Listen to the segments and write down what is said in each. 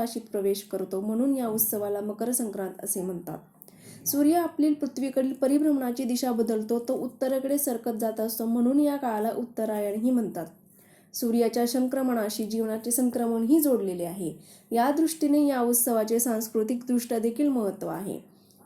राशीत प्रवेश करतो. म्हणून या उत्सवाला मकर संक्रांत असे म्हणतात. सूर्य आपली पृथ्वीकडील परिभ्रमणाची दिशा बदलतो. तो उत्तरेकडे सरकत जात असतो. म्हणून या काळाला उत्तरायणही म्हणतात. सूर्याच्या संक्रमणाशी जीवनाचे संक्रमणही जोडलेले आहे. या दृष्टीने या उत्सवाचे सांस्कृतिक दृष्ट्या देखील महत्त्व आहे.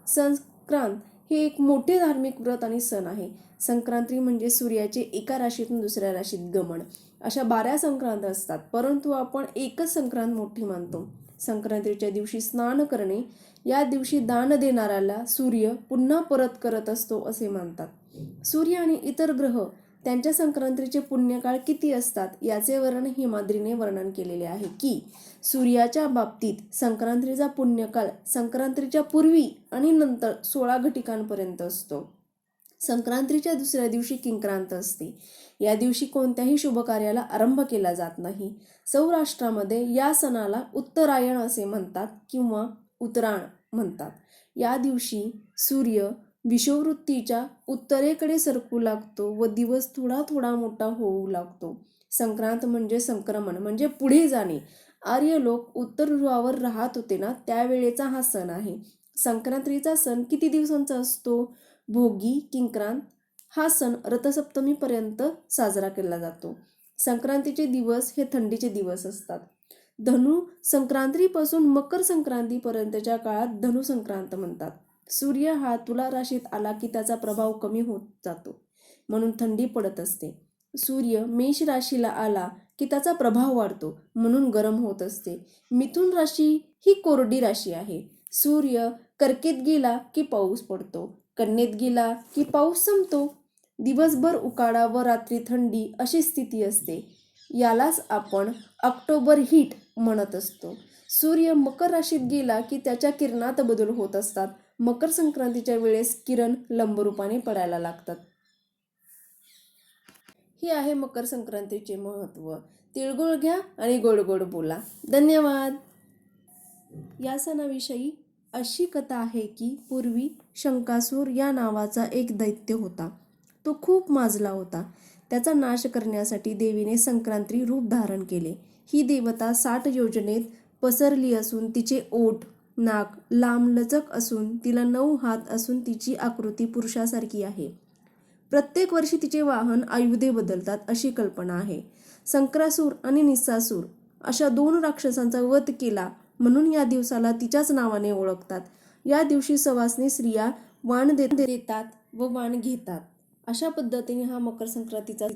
संक्रांत हे एक मोठे धार्मिक व्रत आणि सण आहे. संक्रांती म्हणजे सूर्याचे एका राशीतून दुसऱ्या राशीत गमन. अशा बारा संक्रांत असतात. परंतु आपण एकच संक्रांत मोठी मानतो. संक्रांतीच्या दिवशी स्नान करणे या दिवशी दान देणाऱ्याला सूर्य पुन्हा परत करत असतो असे मानतात. सूर्य आणि इतर ग्रह त्यांच्या संक्रांतीचे पुण्यकाळ किती असतात याचे वर्णन हिमाद्रीने वर्णन केलेले आहे की सूर्याच्या बाबतीत संक्रांतीचा पुण्यकाळ संक्रांतीच्या पूर्वी आणि नंतर सोळा घटिकांपर्यंत असतो. संक्रांतीच्या दुसऱ्या दिवशी किंक्रांत असते. या दिवशी कोणत्याही शुभकार्याला आरंभ केला जात नाही. सौराष्ट्रामध्ये या सणाला उत्तरायण असे म्हणतात किंवा उत्तरायण म्हणतात. या दिवशी सूर्य विषुववृत्तीच्या उत्तरेकडे सरकू लागतो व दिवस थोडा थोडा मोठा होऊ लागतो. संक्रांत म्हणजे संक्रमण म्हणजे पुढे जाणे. आर्य लोक उत्तर ध्रुवावर राहत होते ना त्यावेळेचा हा सण आहे. संक्रांतीचा सण किती दिवसांचा असतो? भोगी किंक्रांत हा सण रथसप्तमीपर्यंत साजरा केला जातो. संक्रांतीचे दिवस हे थंडीचे दिवस असतात. धनु संक्रांतीपासून मकर संक्रांतीपर्यंतच्या काळात धनु संक्रांत म्हणतात. सूर्य हा तुला राशीत आला की त्याचा प्रभाव कमी होत जातो म्हणून थंडी पडत असते. सूर्य मेष राशीला आला की त्याचा प्रभाव वाढतो म्हणून गरम होत असते. मिथुन राशी ही कोरडी राशी आहे. सूर्य कर्केत गेला की पाऊस पडतो. कन्येत गेला की पाऊस संपतो. दिवसभर उकाडा व रात्री थंडी अशी स्थिती असते. यालाच आपण ऑक्टोबर हीट म्हणत असतो. सूर्य मकर राशीत गेला की त्याच्या किरणात बदल होत असतात. मकर संक्रांतीच्या वेळेस किरण लंबरूपाने पडायला लागतात. हे आहे मकर संक्रांतीचे महत्त्व. तिळगुळ घ्या आणि गोड गोड बोला. धन्यवाद. या सणाविषयी अशी कथा आहे की पूर्वी शंकासूर या नावाचा एक दैत्य होता. तो खूप माजला होता. त्याचा नाश करण्यासाठी देवीने संक्रांती रूप धारण केले. ही देवता साठ योजनेत पसरली असून तिचे ओठ नाक लांबलचक असून तिला नऊ हात असून तिची आकृती पुरुषासारखी आहे. प्रत्येक वर्षी तिचे वाहन आयुधे बदलतात अशी कल्पना आहे. संक्रासूर आणि निस्सासूर अशा दोन राक्षसांचा वध केला म्हणून या दिवसाला तिच्याच नावाने ओळखतात. या दिवशी सवासनी स्त्रिया वाण दे- देतात व वाण घेतात. अशा पद्धतीने हा मकर संक्रांतीचा